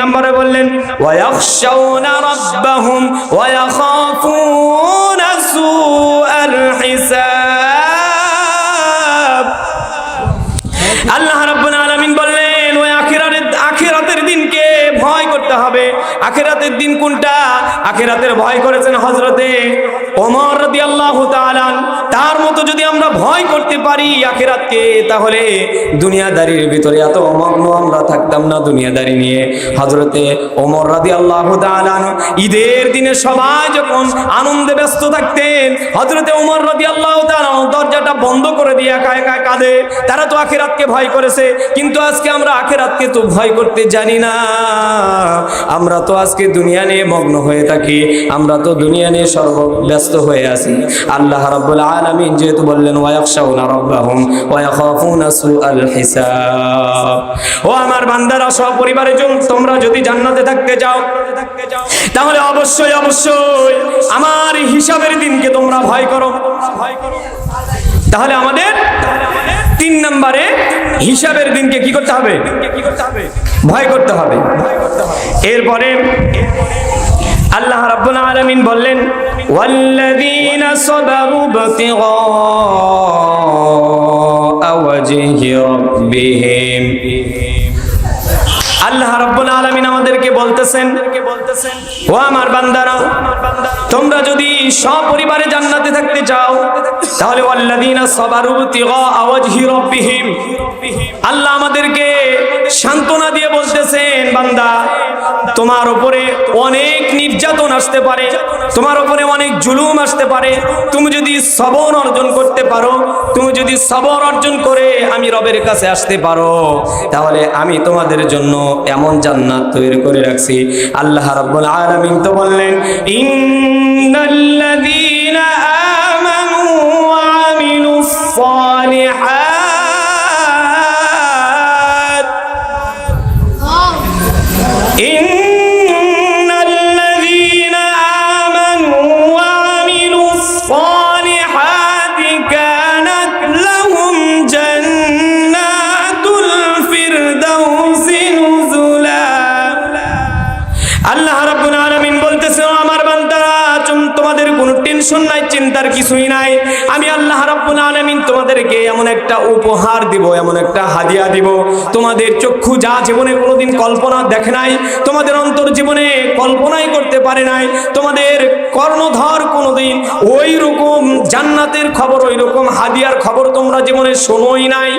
নম্বরে বললেন ওয়ায়াখশাউনা রাব্বাহুম ওয়ায়াখাফুনা সুআল হিসাব। আল্লাহ রাব্বুল আলামিন বললেন ওই আখিরাতের আখিরাতের দিনকে ভয় করতে হবে। আখিরাতের দিন কোনটা? আখিরাতের ভয় করেছেন হযরতে ওমর রাদিয়াল্লাহু তাআলা তার মতো যদি আমরা ভয় করতে পারি আখেরাতকে, তাহলে দুনিয়াদারির ভিতরে এত অমগ্ন আমরা থাকতাম না দুনিয়াদারি নিয়ে। হজরতে ওমর রাদি আল্লাহ ঈদের দিনে সবাই যখন আনন্দে ব্যস্ত থাকতেন হজরতে ওমর রাদি আল্লাহ দরজাটা বন্ধ করে দিয়ে একা কাঁদে, তারা তো আখিরাতকে ভয় করেছে। কিন্তু আজকে আমরা আখিরাতকে তো ভয় করতে জানি না। আমরা তো আজকে দুনিয়া নিয়ে মগ্ন হয়ে থাকি, আমরা তো দুনিয়া নিয়ে সর্ব ব্যস্ত হয়ে আছি। আল্লাহ রাব্বুল আলামিন যেহেতু বললেন রাব্বাহুম সুআল হিসাব। ও আমার বান্দারা জন্য তোমরা যদি জান্নাতে থাকতে চাও, তাহলে অবশ্যই অবশ্যই আমার হিসাবের দিনকে তোমরা ভয় করো ভয় করো। তাহলে আমাদের নম্বরে হিসাবের দিনকে কি করতে হবে? ভয় করতে হবে। এরপরে আল্লাহ রাব্বুল আলামিন বললেন, ওয়াল্লাযীনা সাবারু ইবতিগা ওয়াজহি রাব্বিহিম। আল্লাহ রাব্বুল আলামিন আমাদেরকে বলতেছেন, ও আমার বান্দারা, তোমরা যদি সপরিবারে জান্নাতে থাকতে চাও তাহলে আল্লাহ আমাদেরকে সান্ত্বনা দিয়ে বলতেছেন, বান্দা, তোমার উপরে অনেক নির্যাতন আসতে পারে, তোমার উপরে অনেক জুলুম আসতে পারে। তুমি যদি সবর অর্জন করতে পারো, তুমি যদি সবর অর্জন করে আমি রবের কাছে আসতে পারো, তাহলে আমি তোমাদের জন্য এমন জান্নাত তৈরি করে রাখছি। আল্লাহ রাব্বুল আলামিন তো বললেন ইন্নাল্লাযীনা টেনশন নাই, চিন্তার কিছুই নাই। আমি আল্লাহ রাব্বুল আলামিন তোমাদেরকে এমন একটা উপহার দিব, এমন একটা হাদিয়া দিব। তোমাদের চক্ষু যা জীবনে কোনোদিন কল্পনা দেখে নাই, তোমাদের অন্তর জীবনে কল্পনাই করতে পারে নাই, তোমাদের কর্ণধর কোনোদিন ওই রকম জান্নাতের খবর ওই রকম হাদিয়ার খবর তোমরা জীবনে শোনোই নাই।